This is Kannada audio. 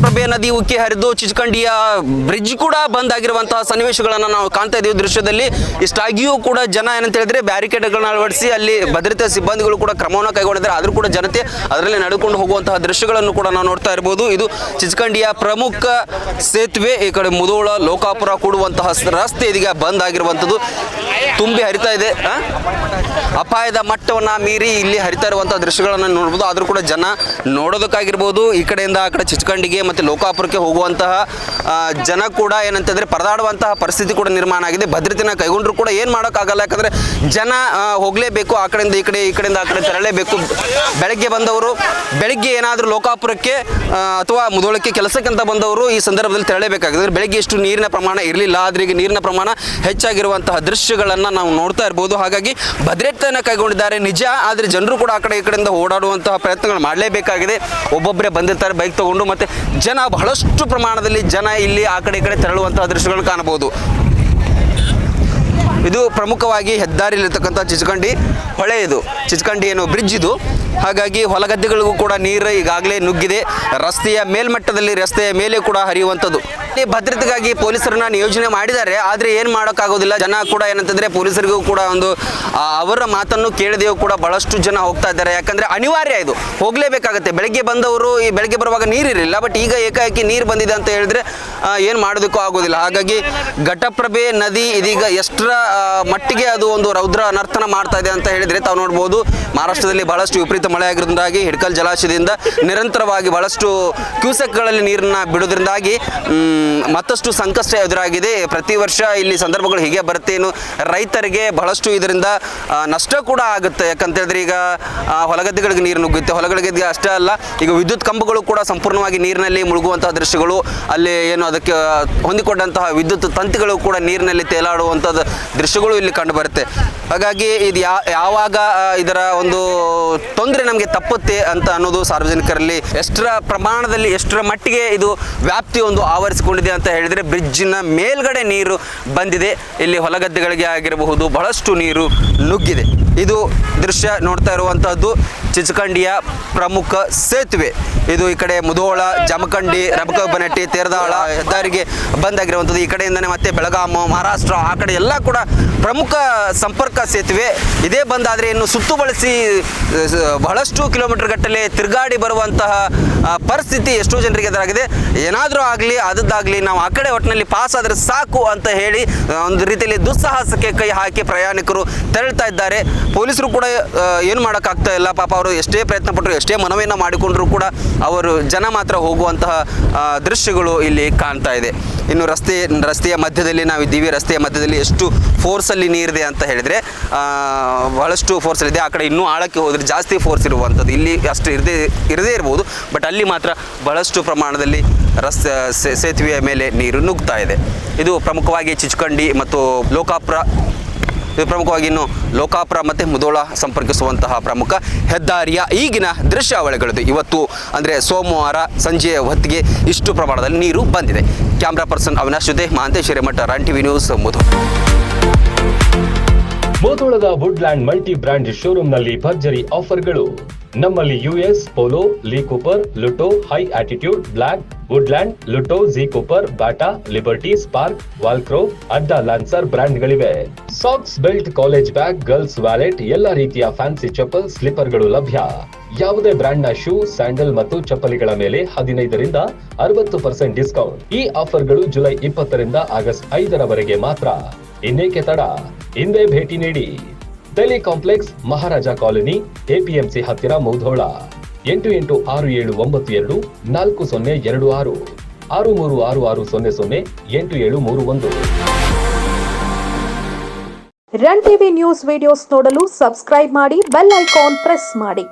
ಘಟಪ್ರಭೆ ನದಿ ಉಕ್ಕಿ ಹರಿದು ಚಿಚಕಂಡಿಯ ಬ್ರಿಡ್ಜ್ ಕೂಡ ಬಂದ್ ಆಗಿರುವಂತಹ ಸನ್ನಿವೇಶಗಳನ್ನು ನಾವು ಕಾಣ್ತಾ ಇದ್ದೀವಿ ದೃಶ್ಯದಲ್ಲಿ. ಇಷ್ಟಾಗಿಯೂ ಕೂಡ ಜನ ಏನಂತ ಹೇಳಿದ್ರೆ ಬ್ಯಾರಿಕೇಡ್ಗಳನ್ನ ಅಳವಡಿಸಿ ಅಲ್ಲಿ ಭದ್ರತಾ ಸಿಬ್ಬಂದಿಗಳು ಕೂಡ ಕ್ರಮವನ್ನು ಕೈಗೊಂಡಿದ್ದಾರೆ. ಆದರೂ ಕೂಡ ಜನತೆ ಅದರಲ್ಲಿ ನಡೆದುಕೊಂಡು ಹೋಗುವಂತಹ ದೃಶ್ಯಗಳನ್ನು ಕೂಡ ನಾವು ನೋಡ್ತಾ ಇರಬಹುದು ಇದು ಚಿಚಕಂಡಿಯ ಪ್ರಮುಖ ಸೇತುವೆ, ಈ ಕಡೆ ಮುದೋಳ, ಲೋಕಾಪುರ ಕೂಡುವಂತಹ ರಸ್ತೆ ಇದೀಗ ಬಂದ್ ಆಗಿರುವಂಥದ್ದು. ತುಂಬಿ ಹರಿತಾ ಇದೆ. ಅಪಾಯದ ಮಟ್ಟವನ್ನ ಮೀರಿ ಇಲ್ಲಿ ಹರಿತಾ ಇರುವಂತಹ ದೃಶ್ಯಗಳನ್ನು ನೋಡಬಹುದು ಆದರೂ ಕೂಡ ಜನ ನೋಡೋದಕ್ಕಾಗಿರ್ಬೋದು. ಈ ಕಡೆಯಿಂದ ಆ ಕಡೆ ಚಿಚಕಂಡಿಗೆ ಮತ್ತು ಲೋಕಾಪುರಕ್ಕೆ ಹೋಗುವಂತಹ ಜನ ಕೂಡ ಏನಂತಂದರೆ ಪರದಾಡುವಂತಹ ಪರಿಸ್ಥಿತಿ ಕೂಡ ನಿರ್ಮಾಣ ಆಗಿದೆ. ಭದ್ರತೆನ ಕೈಗೊಂಡ್ರು ಕೂಡ ಏನು ಮಾಡೋಕ್ಕಾಗಲ್ಲ. ಯಾಕಂದರೆ ಜನ ಹೋಗಲೇಬೇಕು, ಆ ಕಡೆಯಿಂದ ಈ ಕಡೆ, ಈ ಕಡೆಯಿಂದ ಆ ಕಡೆ ತೆರಳಲೇಬೇಕು. ಬೆಳಗ್ಗೆ ಬಂದವರು, ಬೆಳಗ್ಗೆ ಏನಾದರೂ ಲೋಕಾಪುರಕ್ಕೆ ಅಥವಾ ಮುದೋಳಕ್ಕೆ ಕೆಲಸಕ್ಕಂತ ಬಂದವರು ಈ ಸಂದರ್ಭದಲ್ಲಿ ತೆರಳಲೇಬೇಕಾಗಿದೆ ಬೆಳಗ್ಗೆ ಎಷ್ಟು ನೀರಿನ ಪ್ರಮಾಣ ಇರಲಿಲ್ಲ. ಆದರೆ ಈಗ ನೀರಿನ ಪ್ರಮಾಣ ಹೆಚ್ಚಾಗಿರುವಂತಹ ದೃಶ್ಯಗಳನ್ನು ನಾವು ನೋಡ್ತಾ ಇರ್ಬೋದು. ಹಾಗಾಗಿ ಭದ್ರತೆಯನ್ನು ಕೈಗೊಂಡಿದ್ದಾರೆ ನಿಜ. ಆದರೆ ಜನರು ಕೂಡ ಆ ಕಡೆ, ಈ ಕಡೆಯಿಂದ ಓಡಾಡುವಂತಹ ಪ್ರಯತ್ನಗಳು ಮಾಡಲೇಬೇಕಾಗಿದೆ. ಒಬ್ಬೊಬ್ಬರೇ ಬಂದಿರ್ತಾರೆ, ಬೈಕ್ ತಗೊಂಡು ಮತ್ತು ಜನ ಬಹಳಷ್ಟು ಪ್ರಮಾಣದಲ್ಲಿ ಜನ ಇಲ್ಲಿ ಆ ಕಡೆ ಈ ಕಡೆ ತೆರಳುವಂತಹ ದೃಶ್ಯಗಳನ್ನು ಕಾಣಬಹುದು. ಇದು ಪ್ರಮುಖವಾಗಿ ಹೆದ್ದಾರಿಯಲ್ಲಿರ್ತಕ್ಕಂಥ ಚಿಚಕಂಡಿ ಹೊಳೆ ಇದು. ಚಿಚಕಂಡಿ ಏನು ಬ್ರಿಡ್ಜ್ ಇದು. ಹಾಗಾಗಿ ಹೊಲಗದ್ದೆಗಳಿಗೂ ಕೂಡ ನೀರು ಈಗಾಗಲೇ ನುಗ್ಗಿದೆ. ರಸ್ತೆಯ ಮೇಲ್ಮಟ್ಟದಲ್ಲಿ ರಸ್ತೆಯ ಮೇಲೆ ಕೂಡ ಹರಿಯುವಂಥದ್ದು. ಈ ಭದ್ರತೆಗಾಗಿ ಪೊಲೀಸರನ್ನ ನಿಯೋಜನೆ ಮಾಡಿದ್ದಾರೆ. ಆದರೆ ಏನು ಮಾಡೋಕ್ಕಾಗೋದಿಲ್ಲ. ಜನ ಕೂಡ ಏನಂತಂದರೆ ಪೊಲೀಸರಿಗೂ ಕೂಡ ಒಂದು ಅವರ ಮಾತನ್ನು ಕೇಳದೆಯೂ ಕೂಡ ಬಹಳಷ್ಟು ಜನ ಹೋಗ್ತಾ ಇದ್ದಾರೆ. ಯಾಕಂದರೆ ಅನಿವಾರ್ಯ ಇದು. ಹೋಗಲೇಬೇಕಾಗತ್ತೆ. ಬೆಳಗ್ಗೆ ಬಂದವರು ಈ ಬೆಳಗ್ಗೆ ಬರುವಾಗ ನೀರಿರಲಿಲ್ಲ ಬಟ್ ಈಗ ಏಕಾಏಕಿ ನೀರು ಬಂದಿದೆ ಅಂತ ಹೇಳಿದ್ರೆ ಏನು ಮಾಡೋದಕ್ಕೂ ಆಗೋದಿಲ್ಲ. ಹಾಗಾಗಿ ಘಟಪ್ರಭೆ ನದಿ ಇದೀಗ ಎಷ್ಟರ ಮಟ್ಟಿಗೆ ಅದು ಒಂದು ರೌದ್ರ ಅನರ್ಥನ ಮಾಡ್ತಾ ಇದೆ ಅಂತ ಹೇಳಿದರೆ ತಾವು ನೋಡ್ಬೋದು. ಮಹಾರಾಷ್ಟ್ರದಲ್ಲಿ ಬಹಳಷ್ಟು ವಿಪರೀತ ಮಳೆ ಆಗಿರೋದ್ರಿಂದಾಗಿ ಹಿಡ್ಕಲ್ ಜಲಾಶಯದಿಂದ ನಿರಂತರವಾಗಿ ಬಹಳಷ್ಟು ಕ್ಯೂಸೆಕ್ಗಳಲ್ಲಿ ನೀರನ್ನ ಬಿಡೋದ್ರಿಂದಾಗಿ ಮತ್ತಷ್ಟು ಸಂಕಷ್ಟ ಎದುರಾಗಿದೆ. ಪ್ರತಿ ವರ್ಷ ಇಲ್ಲಿ ಸಂದರ್ಭಗಳು ಹೀಗೆ ಬರುತ್ತೆ. ಇನ್ನು ರೈತರಿಗೆ ಬಹಳಷ್ಟು ಇದರಿಂದ ನಷ್ಟ ಕೂಡ ಆಗುತ್ತೆ. ಯಾಕಂತ ಹೇಳಿದ್ರೆ ಈಗ ಹೊಲಗದ್ದೆಗಳಿಗೆ ನೀರು ನುಗ್ಗುತ್ತೆ. ಹೊಲಗಳಿಗೆ ಅಷ್ಟೇ ಅಲ್ಲ, ಈಗ ವಿದ್ಯುತ್ ಕಂಬಗಳು ಕೂಡ ಸಂಪೂರ್ಣವಾಗಿ ನೀರಿನಲ್ಲಿ ಮುಳುಗುವಂತಹ ದೃಶ್ಯಗಳು, ಅಲ್ಲಿ ಏನು ಅದಕ್ಕೆ, ಹೊಂದಿಕೊಂಡಂತಹ ವಿದ್ಯುತ್ ತಂತಿಗಳು ಕೂಡ ನೀರಿನಲ್ಲಿ ತೇಲಾಡುವಂಥದ್ದು ದೃಶ್ಯಗಳು ಇಲ್ಲಿ ಕಂಡು ಬರುತ್ತೆ. ಹಾಗಾಗಿ ಇದು ಯಾವಾಗ ಇದರ ಒಂದು ತೊಂದರೆ ನಮಗೆ ತಪ್ಪುತ್ತೆ ಅಂತ ಅನ್ನೋದು ಸಾರ್ವಜನಿಕರಲ್ಲಿ ಎಷ್ಟರ ಪ್ರಮಾಣದಲ್ಲಿ ಎಷ್ಟರ ಮಟ್ಟಿಗೆ ಇದು ವ್ಯಾಪ್ತಿ ಒಂದು ಆವರಿಸಿಕೊಂಡಿದೆ ಅಂತ ಹೇಳಿದರೆ ನ ಮೇಲ್ಗಡೆ ನೀರು ಬಂದಿದೆ. ಇಲ್ಲಿ ಹೊಲಗದ್ದೆಗಳಿಗೆ ಆಗಿರಬಹುದು ಬಹಳಷ್ಟು ನೀರು ನುಗ್ಗಿದೆ. ಇದು ದೃಶ್ಯ ನೋಡ್ತಾ ಇರುವಂತಹದ್ದು. ಚಿಚಕಂಡಿಯ ಪ್ರಮುಖ ಸೇತುವೆ. ಇದು ಈ ಕಡೆ ಮುಧೋಳ, ಜಮಖಂಡಿ, ರಬಕಬನಟ್ಟಿ, ತೇರದಾಳ ಹೆದ್ದಾರಿಗೆ ಬಂದಾಗಿರುವಂಥದ್ದು. ಈ ಕಡೆಯಿಂದನೇ ಮತ್ತೆ ಬೆಳಗಾಮು, ಮಹಾರಾಷ್ಟ್ರ, ಆ ಕಡೆ ಎಲ್ಲ ಕೂಡ ಪ್ರಮುಖ ಸಂಪರ್ಕ ಸೇತುವೆ. ಇದೇ ಬಂದಾದರೆ ಇನ್ನು ಸುತ್ತು ಬಳಸಿ ಬಹಳಷ್ಟು ಕಿಲೋಮೀಟರ್ ಗಟ್ಟಲೆ ತಿರುಗಾಡಿ ಬರುವಂತಹ ಪರಿಸ್ಥಿತಿ ಎಷ್ಟೋ ಜನರಿಗೆ ಎದುರಾಗಿದೆ. ಏನಾದರೂ ಆಗಲಿ, ಅದದ್ದಾಗಲಿ ನಾವು ಆ ಕಡೆ ಒಟ್ಟಿನಲ್ಲಿ ಪಾಸ್ ಆದರೆ ಸಾಕು ಅಂತ ಹೇಳಿ ಒಂದು ರೀತಿಯಲ್ಲಿ ದುಸ್ಸಾಹಸಕ್ಕೆ ಕೈ ಹಾಕಿ ಪ್ರಯಾಣಿಕರು ತೆರಳ್ತಾ ಇದ್ದಾರೆ. ಪೊಲೀಸರು ಕೂಡ ಏನು ಮಾಡೋಕ್ಕಾಗ್ತಾ ಇಲ್ಲ. ಪಾಪ ಅವರು ಎಷ್ಟೇ ಪ್ರಯತ್ನ ಪಟ್ಟರು ಎಷ್ಟೇ ಮನವಿಯನ್ನು ಮಾಡಿಕೊಂಡರೂ ಕೂಡ ಅವರು ಜನ ಮಾತ್ರ ಹೋಗುವಂತಹ ದೃಶ್ಯಗಳು ಇಲ್ಲಿ ಕಾಣ್ತಾ ಇದೆ. ಇನ್ನು ರಸ್ತೆ, ರಸ್ತೆಯ ಮಧ್ಯದಲ್ಲಿ ನಾವು ಇದ್ದೀವಿ. ರಸ್ತೆಯ ಮಧ್ಯದಲ್ಲಿ ಎಷ್ಟು ಫೋರ್ಸಲ್ಲಿ ನೀರಿದೆ ಅಂತ ಹೇಳಿದರೆ ಬಹಳಷ್ಟು ಫೋರ್ಸಲ್ಲಿದೆ ಆ ಕಡೆ ಇನ್ನೂ ಆಳಕ್ಕೆ ಹೋದರೆ ಜಾಸ್ತಿ ಫೋರ್ಸ್ ಇರುವಂಥದ್ದು. ಇಲ್ಲಿ ಅಷ್ಟು ಇರದೇ ಇರದೇ ಇರ್ಬೋದು. ಬಟ್ ಅಲ್ಲಿ ಮಾತ್ರ ಬಹಳಷ್ಟು ಪ್ರಮಾಣದಲ್ಲಿ ರಸ್ತೆ ಸೇತುವೆಯ ಮೇಲೆ ನೀರು ನುಗ್ತಾ ಇದೆ. ಇದು ಪ್ರಮುಖವಾಗಿ ಚಿಚ್ಕಂಡಿ ಮತ್ತು ಲೋಕಾಪುರ ಇದು ಪ್ರಮುಖವಾಗಿ ಇನ್ನು ಲೋಕಾಪುರ ಮತ್ತು ಮುದೋಳ ಸಂಪರ್ಕಿಸುವಂತಹ ಪ್ರಮುಖ ಹೆದ್ದಾರಿಯ ಈಗಿನ ದೃಶ್ಯಾವಳಿಗಳದು ಇವತ್ತು ಅಂದರೆ ಸೋಮವಾರ ಸಂಜೆಯ ಹೊತ್ತಿಗೆ ಇಷ್ಟು ಪ್ರಮಾಣದಲ್ಲಿ ನೀರು ಬಂದಿದೆ. ಕ್ಯಾಮ್ರಾ ಪರ್ಸನ್ ಅವಿನಾಶ್ ಜೊತೆ Mahantesh Hiremath, Run TV news Mudhol. ಮುದೋಳದ Woodland multi brand ಶೋರೂಮ್ನಲ್ಲಿ ಭರ್ಜರಿ ಆಫರ್ಗಳು. ನಮ್ಮಲ್ಲಿ US Polo, Lee Cooper, Lotto, high attitude, black Woodland, Lotto G Cooper, Bata, Liberty, Spark, Walkaroo, Adda Lancer ಬ್ರ್ಯಾಂಡ್ಗಳಿವೆ. Socks, belt, college bag, girls wallet, ಎಲ್ಲ ರೀತಿಯ ಫ್ಯಾನ್ಸಿ ಚಪ್ಪಲ್, ಸ್ಲಿಪ್ಪರ್ಗಳು ಲಭ್ಯ. ಯಾವುದೇ ಬ್ರ್ಯಾಂಡ್ನ ಶೂ, ಸ್ಯಾಂಡಲ್ ಮತ್ತು ಚಪ್ಪಲಿಗಳ ಮೇಲೆ ಹದಿನೈದರಿಂದ ಅರವತ್ತು ಪರ್ಸೆಂಟ್ ಡಿಸ್ಕೌಂಟ್. ಈ ಆಫರ್ಗಳು ಜುಲೈ ಇಪ್ಪತ್ತರಿಂದ ಆಗಸ್ಟ್ ಐದರವರೆಗೆ ಮಾತ್ರ. ಇನ್ನೇಕೆ ತಡ? ಹಿಂದೆ ಭೇಟಿ ನೀಡಿ. Delhi complex, Maharaja colony APMC ಹತ್ತಿರ ಮೌಧೋಳ. ಎಂಟು ಎಂಟು ಆರು ಏಳು ಒಂಬತ್ತು ಎರಡು, ನಾಲ್ಕು ಸೊನ್ನೆ ಎರಡು ಆರು ಆರು ಮೂರು ಆರು ಆರು ಸೊನ್ನೆ ಸೊನ್ನೆ, ಎಂಟು ಏಳು ಮೂರು ಒಂದು. ರನ್ ಟಿವಿ ನ್ಯೂಸ್ ವಿಡಿಯೋಸ್ ನೋಡಲು ಸಬ್ಸ್ಕ್ರೈಬ್ ಮಾಡಿ, ಬೆಲ್ ಐಕಾನ್ ಪ್ರೆಸ್ ಮಾಡಿ.